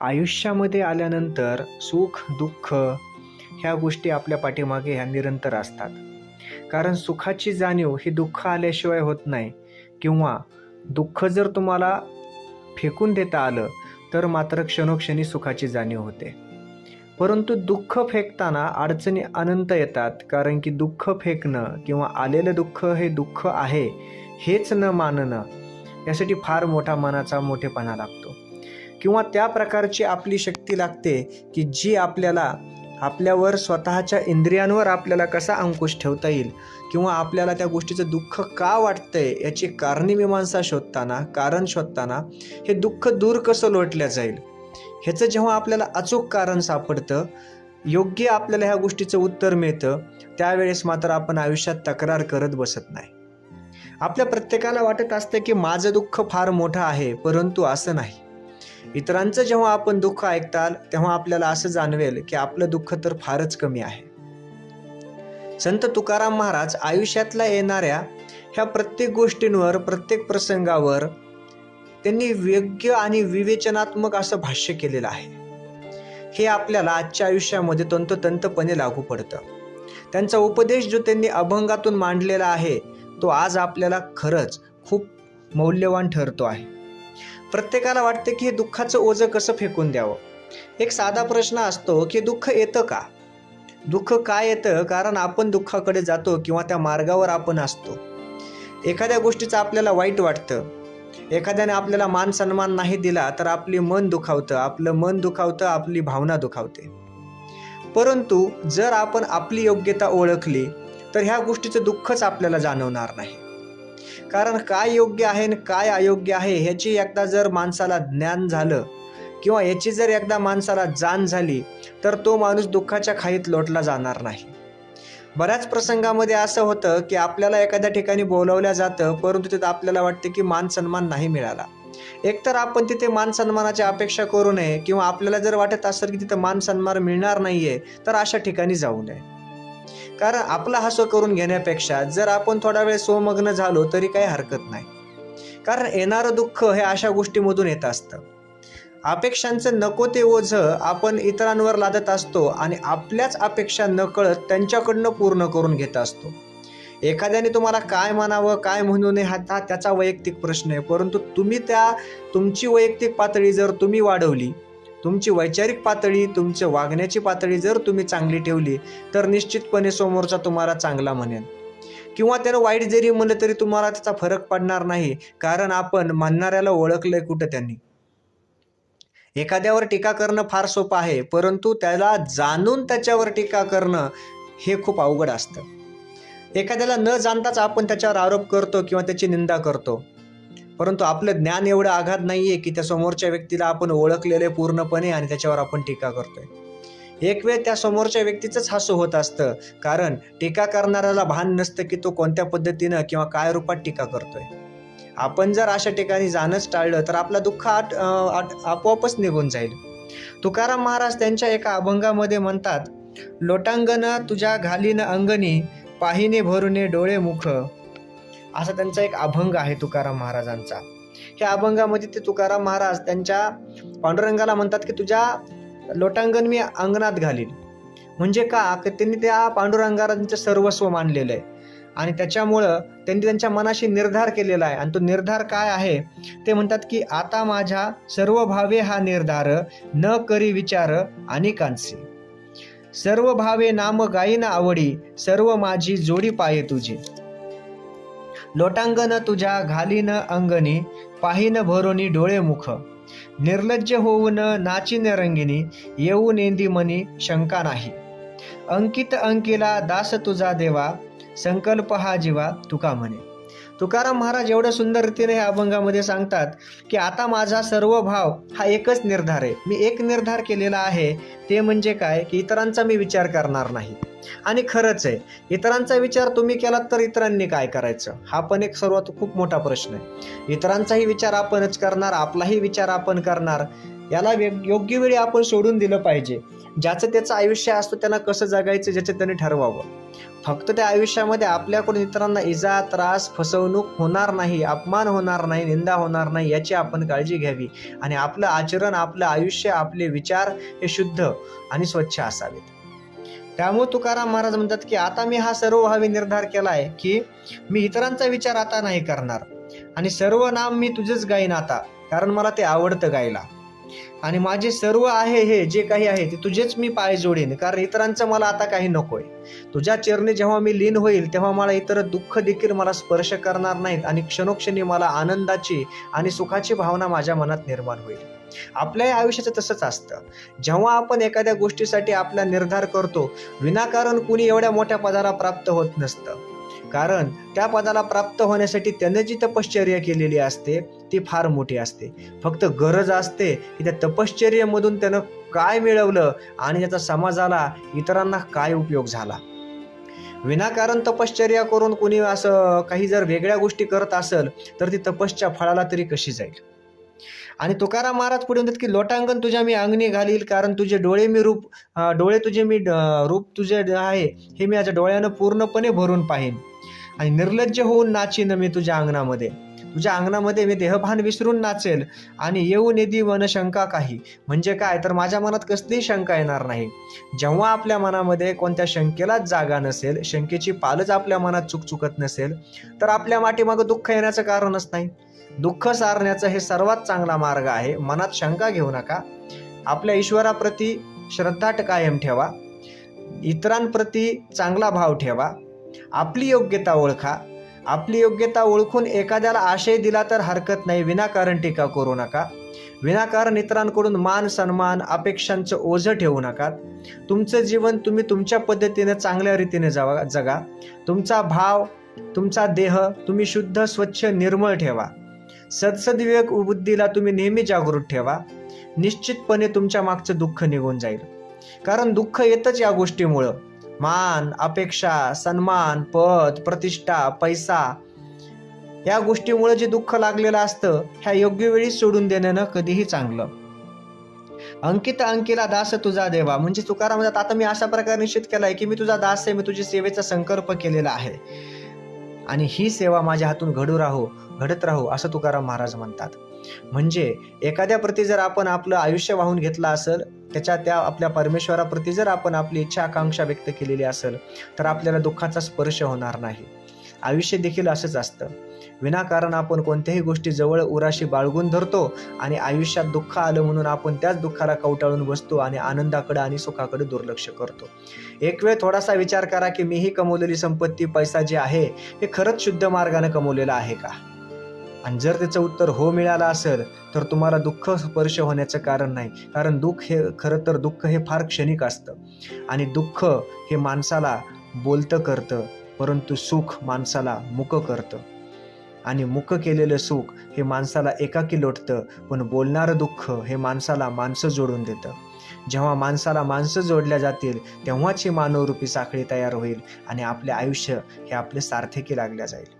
आयुष्यामध्ये आल्यानंतर सुख दुःख ह्या गोष्टी आपल्या पाठीमागे ह्या निरंतर असतात. कारण सुखाची जाणीव ही दुःख आल्याशिवाय होत नाही. किंवा दुःख जर तुम्हाला फेकून देता आलं तर मात्र क्षणोक्षणी सुखाची जाणीव होते. परंतु दुःख फेकताना अडचणी अनंत येतात कारण की दुःख फेकणं किंवा आलेलं दुःख हे दुःख आहे हेच न मानणं यासाठी फार मोठा मनाचा मोठेपणा लागतो. किंवा त्या प्रकारची आपली शक्ती लागते की जी आपल्याला आपल्यावर स्वतःच्या इंद्रियांवर आपल्याला कसा अंकुश ठेवता येईल? किंवा आपल्याला त्या गोष्टीचं दुःख का वाटतंय याची कारणीमीमांसा शोधताना कारण शोधताना हे दुःख दूर कसं लोटल्या जाईल? ह्याचं जेव्हा आपल्याला अचूक कारण सापडतं योग्य आपल्याला ह्या गोष्टीचं उत्तर मिळतं त्यावेळेस मात्र आपण आयुष्यात तक्रार करत बसत नाही. आपल्या प्रत्येकाला वाटत असतं की माझं दुःख फार मोठं आहे परंतु असं नाही. इतरांचं जेव्हा आपण दुःख ऐकताल तेव्हा आपल्याला असं जाणवेल की आपलं दुःख तर फारच कमी आहे. संत तुकाराम महाराज आयुष्यातल्या येणाऱ्या ह्या प्रत्येक गोष्टींवर प्रत्येक प्रसंगावर त्यांनी योग्य आणि विवेचनात्मक असं भाष्य केलेलं आहे. हे आपल्याला आजच्या आयुष्यामध्ये तंतोतंतपणे लागू पडतं. त्यांचा उपदेश जो त्यांनी अभंगातून मांडलेला आहे तो आज आपल्याला खरंच खूप मौल्यवान ठरतो आहे. प्रत्येकाला वाटते की हे दुःखाचं ओझं कसं फेकून द्यावं? एक साधा प्रश्न असतो की दुःख येतं का? दुःख काय येतं? कारण आपण दुःखाकडे जातो किंवा त्या मार्गावर आपण असतो. एखाद्या गोष्टीचं आपल्याला वाईट वाटतं. एखाद्याने आपल्याला मान सन्मान नाही दिला तर आपली मन दुखावतं आपलं मन दुखावतं आपली भावना दुखावते. परंतु जर आपण आपली योग्यता ओळखली तर ह्या गोष्टीचं दुःखच आपल्याला जाणवणार नाही. कारण काय योग्य आहे आणि काय अयोग्य आहे ह्याची एकदा जर माणसाला ज्ञान झालं किंवा याची जर एकदा माणसाला जाण झाली तर तो माणूस दुःखाच्या खाईत लोटला जाणार नाही. बऱ्याच प्रसंगामध्ये असं होतं की आपल्याला एखाद्या ठिकाणी बोलवल्या जातं परंतु तिथं आपल्याला वाटतं की मान सन्मान नाही मिळाला. एकतर आपण तिथे मान सन्मानाची अपेक्षा करू नये किंवा आपल्याला जर वाटत असेल की तिथं मान सन्मान मिळणार नाहीये तर अशा ठिकाणी जाऊ नये. कारण आपला हसं करून घेण्यापेक्षा जर आपण थोडा वेळ स्वमग्न झालो तरी काही हरकत नाही. कारण येणारं दुःख हे अशा गोष्टीमधून येत असतं. अपेक्षांचं नको ते ओझं आपण इतरांवर लादत असतो आणि आपल्याच अपेक्षा नकळत त्यांच्याकडनं पूर्ण करून घेत असतो. एखाद्याने तुम्हाला काय म्हणावं काय म्हणू नये हा हा त्याचा वैयक्तिक प्रश्न आहे. परंतु तुम्ही त्या तुमची वैयक्तिक पातळी जर तुम्ही वाढवली तुमची वैचारिक पातळी तुमची वागण्याची पातळी जर तुम्ही चांगली ठेवली तर निश्चितपणे समोरचा तुम्हाला चांगला म्हणेल. किंवा त्यानं वाईट जरी म्हणलं तरी तुम्हाला त्याचा फरक पडणार नाही कारण आपण म्हणणाऱ्याला ओळखलंय कुठं त्यांनी. एखाद्यावर टीका करणं फार सोपं आहे परंतु त्याला जाणून त्याच्यावर टीका करणं हे खूप अवघड असतं. एखाद्याला न जाणताच आपण त्याच्यावर आरोप करतो किंवा त्याची निंदा करतो. परंतु आपलं ज्ञान एवढं आघात नाही आहे की त्या समोरच्या व्यक्तीला आपण ओळखलेले पूर्णपणे आणि त्याच्यावर आपण टीका करतोय. एक वेळ त्या समोरच्या व्यक्तीचंच हसू होत असतं कारण टीका करणाऱ्याला भान नसतं की तो कोणत्या पद्धतीनं किंवा काय रूपात टीका करतोय. आपण जर अशा ठिकाणी जाणंच टाळलं तर आपला दुःख आट आट आपोआपच निघून जाईल. तुकाराम महाराज त्यांच्या एका अभंगामध्ये म्हणतात लोटांगण तुझ्या घालीन अंगणी पाहिने भरुने डोळे मुख असा त्यांचा एक अभंग आहे तुकाराम महाराजांचा. ह्या अभंगामध्ये ते तुकाराम महाराज त्यांच्या पांडुरंगाला म्हणतात की तुझ्या लोटांगण मी अंगणात घालीन. म्हणजे का? की त्यांनी त्या पांडुरंगारांचं सर्वस्व मानलेलं आहे. आणि त्याच्यामुळं त्यांनी त्यांच्या मनाशी निर्धार केलेला आहे. आणि तो निर्धार काय आहे? ते म्हणतात की आता माझ्या सर्व भावे हा निर्धार न करी विचार अनेकांचे सर्व भावे नाम गायीन आवडी सर्व माझी जोडी पाये तुझी. लोटांगण तुझ्या घालीन अंगणी पाहिन भरोनी डोळे मुख. निर्लज्ज होऊन नाचिन रंगिनी येऊ नेंदी मनी शंका नाही. अंकित अंकिला दास तुझा देवा संकल्प हा जीवा तुका म्हणे. तुकाराम महाराज एवढ्या सुंदर रीतीने या अभंगामध्ये सांगतात की आता माझा सर्व भाव हा एकच निर्धार आहे. मी एक निर्धार केलेला आहे ते म्हणजे काय? की इतरांचा मी विचार करणार नाही. आणि खरंच आहे इतरांचा विचार तुम्ही केलात तर इतरांनी काय करायचं? हा पण एक सर्वात खूप मोठा प्रश्न आहे. इतरांचाही विचार आपणच करणार आपलाही विचार आपण करणार. याला योग्य वेळी आपण सोडून दिलं पाहिजे. ज्याचं त्याचं आयुष्य असतं त्यांना कसं जगायचं ज्याचं त्याने ठरवावं. फक्त त्या आयुष्यामध्ये आपल्याकडून इतरांना इजा त्रास फसवणूक होणार नाही अपमान होणार नाही निंदा होणार नाही याची आपण काळजी घ्यावी. आणि आपलं आचरण आपलं आयुष्य आपले विचार हे शुद्ध आणि स्वच्छ असावेत. त्यामुळे तुकाराम महाराज म्हणतात की आता मी हा सर्व भावी निर्धार केला आहे की मी इतरांचा विचार आता नाही करणार. आणि सर्व नाम मी तुझंच गाईन आता कारण मला ते आवडतं गायला. आणि माझे सर्व आहे हे जे काही आहे ते तुझेच मी पाय जोडीन. कारण इतरांचं मला आता काही नकोय. तुझ्या चरणी जेव्हा मी लीन होईल तेव्हा मला इतर दुःख देखील मला स्पर्श करणार नाहीत आणि क्षणोक्षणी मला आनंदाची आणि सुखाची भावना माझ्या मनात निर्माण होईल. आपल्याही आयुष्याचं तसंच असतं. जेव्हा आपण एखाद्या गोष्टीसाठी आपला निर्धार करतो विनाकारण कुणी एवढ्या मोठ्या पदाला प्राप्त होत नसतं. कारण त्या पदाला प्राप्त होण्यासाठी त्याने जी तपश्चर्या केलेली असते ती फार मोठी असते. फक्त गरज असते की त्या तपश्चर्यामधून त्यानं काय मिळवलं आणि त्याचा समाजाला इतरांना काय उपयोग झाला. विनाकारण तपश्चर्या करून कोणी असं काही जर वेगळ्या गोष्टी करत असेल तर ती तपश्च्या फळाला तरी कशी जाईल? आणि तुकाराम महाराज पुढे म्हणतात की लोटांगण तुझ्या मी अंगणी घालील कारण तुझे डोळे मी रूप डोळे तुझे मी रूप तुझे आहे हे मी माझ्या डोळ्यानं पूर्णपणे भरून पाहीन. आणि निर्लज्ज होऊन नाचीन मी तुझ्या अंगणामध्ये. तुझ्या अंगणामध्ये मी देहभान विसरून नाचेल आणि येऊ निधी मन शंका काही. म्हणजे काय? तर माझ्या मनात कसलीही शंका येणार नाही. जेव्हा आपल्या मनामध्ये कोणत्या शंकेलाच जागा नसेल शंकेची पालच आपल्या मनात चुक चुकत नसेल तर आपल्या माठीमागं दुःख येण्याचं कारणच नाही. दुःख सारण्याचं हे सर्वात चांगला मार्ग आहे. मनात शंका घेऊ नका. आपल्या ईश्वराप्रती श्रद्धा कायम ठेवा. इतरांप्रती चांगला भाव ठेवा. आपली योग्यता ओळखा. आपली योग्यता ओळखून एखाद्याला आशय दिला तर हरकत नाही. विनाकारण टीका करू नका. विनाकारण इतरांकडून मान सन्मान अपेक्षांचं ओझं ठेवू नका. तुमचं जीवन तुम्ही तुमच्या पद्धतीने चांगल्या रीतीने जगा जगा. तुमचा भाव तुमचा देह तुम्ही शुद्ध स्वच्छ निर्मळ ठेवा. सदसद्विवेक बुद्धीला तुम्ही नेहमी जागृत ठेवा. निश्चितपणे तुमच्या मागचं दुःख निघून जाईल. कारण दुःख येतच या गोष्टीमुळं. मान अपेक्षा सन्मान पद प्रतिष्ठा पैसा या गोष्टीमुळे जे दुःख लागलेलं असतं ह्या योग्य वेळी सोडून देण्यानं कधीही चांगलं. अंकित अंकिला दास तुझा देवा. म्हणजे तुकाराम म्हणतात आता मी अशा प्रकारे निश्चित केलाय की मी तुझा दास आहे मी तुझी सेवेचा संकल्प केलेला आहे. आणि ही सेवा माझ्या हातून घडू राहो घडत राहो असं तुकाराम महाराज म्हणतात. म्हणजे एखाद्या प्रती जर आपण आपलं आयुष्य वाहून घेतलं असेल त्याच्या त्या आपल्या परमेश्वराप्रती जर आपण आपली इच्छा आकांक्षा व्यक्त केलेली असेल तर आपल्याला दुःखाचा स्पर्श होणार नाही. आयुष्य देखील असंच असतं. विनाकारण आपण कोणत्याही गोष्टी जवळ उराशी बाळगून धरतो आणि आयुष्यात दुःख आलं म्हणून आपण त्याच दुःखाला कवटाळून बसतो आणि आनंदाकडे आणि सुखाकडे दुर्लक्ष करतो. एक वेळ थोडासा विचार करा की मीही कमवलेली संपत्ती पैसा जे आहे हे खरंच शुद्ध मार्गाने कमवलेला आहे का? आणि जर त्याचं उत्तर हो मिळालं असेल तर तुम्हाला दुःख स्पर्श होण्याचं कारण नाही. कारण दुःख हे खरं तर दुःख हे फार क्षणिक असतं. आणि दुःख हे माणसाला बोलतं करतं परंतु सुख माणसाला मुक करतं. आणि मुक केलेलं सुख हे माणसाला एकाकी लोटतं पण बोलणारं दुःख हे माणसाला माणसं जोडून देतं. जेव्हा माणसाला माणसं जोडल्या जातील तेव्हाच ही मानवरूपी साखळी तयार होईल आणि आपले आयुष्य हे आपले सार्थकी लागल्या जाईल.